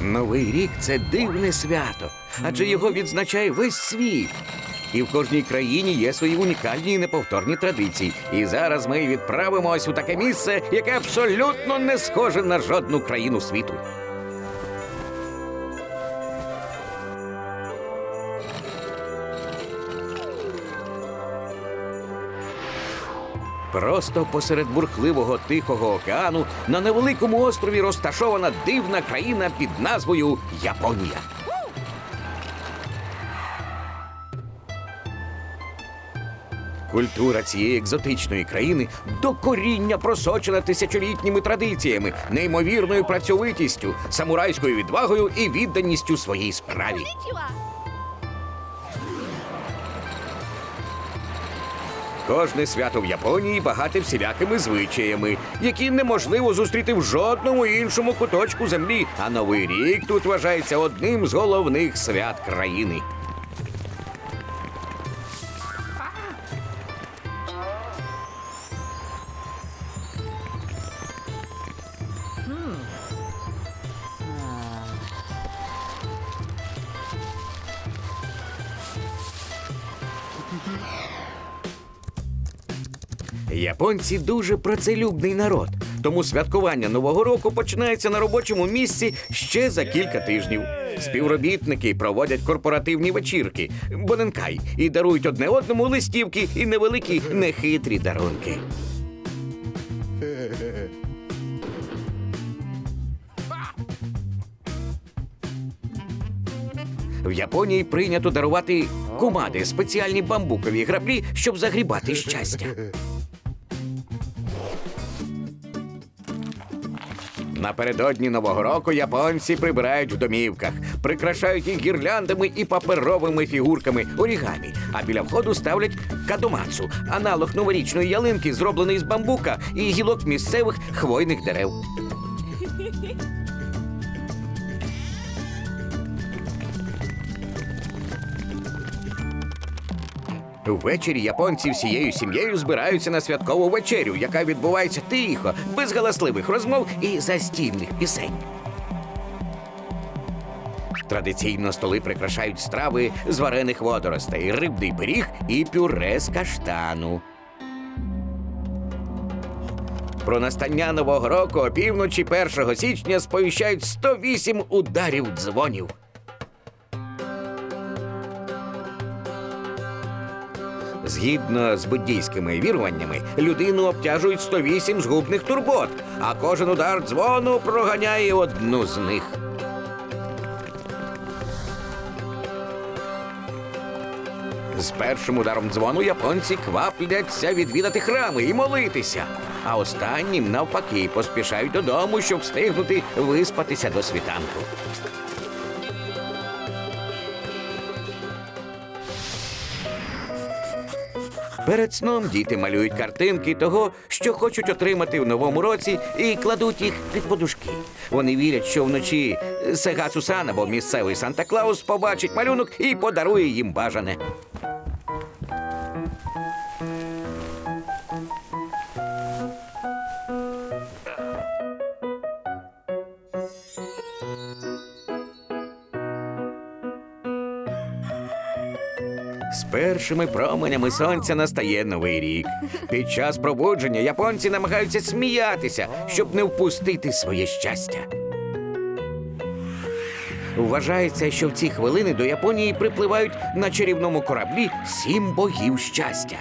Новий рік це дивне свято, адже його відзначає весь світ. І в кожній країні є свої унікальні і неповторні традиції. І зараз ми відправимось у таке місце, яке абсолютно не схоже на жодну країну світу. Просто посеред бурхливого тихого океану на невеликому острові розташована дивна країна під назвою Японія. Культура цієї екзотичної країни докоріння просочена тисячолітніми традиціями, неймовірною працьовитістю, самурайською відвагою і відданістю своїй справі. Кожне свято в Японії багате всілякими звичаями, які неможливо зустріти в жодному іншому куточку землі. А новий рік тут вважається одним з головних свят країни. Японці дуже працелюбний народ, тому святкування Нового року починається на робочому місці ще за кілька тижнів. Співробітники проводять корпоративні вечірки, боненкай і дарують одне одному листівки і невеликі нехитрі дарунки. В Японії прийнято дарувати кумади, спеціальні бамбукові граблі, щоб загрібати щастя. Напередодні нового року японці прибирають в домівках, прикрашають їх гірляндами і паперовими фігурками орігамі. А біля входу ставлять кадомацу, аналог новорічної ялинки, зроблений з бамбука і гілок місцевих хвойних дерев. Ввечері японці всією сім'єю збираються на святкову вечерю, яка відбувається тихо, без галасливих розмов і застільних пісень. Традиційно столи прикрашають страви з варених водоростей, рибний пиріг і пюре з каштану. Про настання нового року опівночі 1 січня сповіщають 108 ударів дзвонів. Згідно з буддійськими віруваннями, людину обтяжують 108 згубних турбот, а кожен удар дзвону проганяє одну з них. З першим ударом дзвону японці квапляться відвідати храми і молитися. А останнім, навпаки, поспішають додому, щоб встигнути виспатися до світанку. Перед сном діти малюють картинки того, що хочуть отримати в новому році, і кладуть їх під подушки. Вони вірять, що вночі Сега Сусан або місцевий Санта Клаус побачить малюнок і подарує їм бажане. З першими променями сонця настає новий рік. Під час пробудження японці намагаються сміятися, щоб не впустити своє щастя. Вважається, що в ці хвилини до Японії припливають на чарівному кораблі сім богів щастя.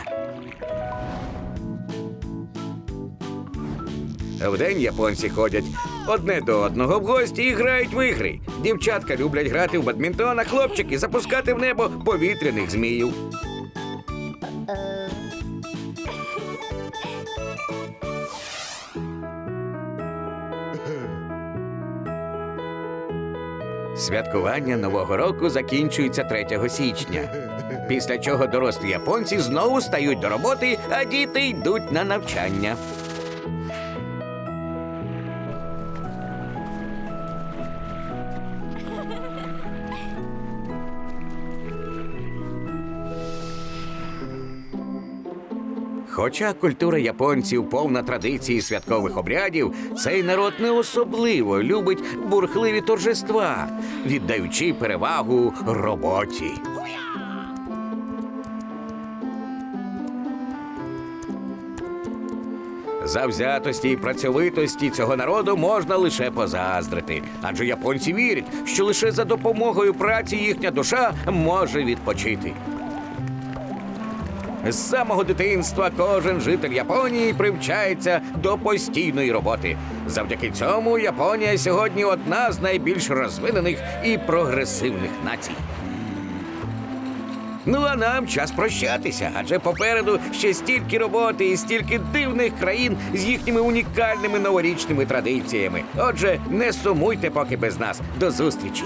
Вдень японці ходять одне до одного в гості і грають в ігри. Дівчатка люблять грати в бадмінтон, а хлопчики запускати в небо повітряних зміїв. Святкування Нового року закінчується 3 січня. Після чого дорослі японці знову стають до роботи, а діти йдуть на навчання. Хоча культура японців повна традиції святкових обрядів, цей народ не особливо любить бурхливі торжества, віддаючи перевагу роботі. Завзятості і працьовитості цього народу можна лише позаздрити, адже японці вірять, що лише за допомогою праці їхня душа може відпочити. З самого дитинства кожен житель Японії привчається до постійної роботи. Завдяки цьому Японія сьогодні одна з найбільш розвинених і прогресивних націй. Ну а нам час прощатися, адже попереду ще стільки роботи і стільки дивних країн з їхніми унікальними новорічними традиціями. Отже, не сумуйте поки без нас. До зустрічі!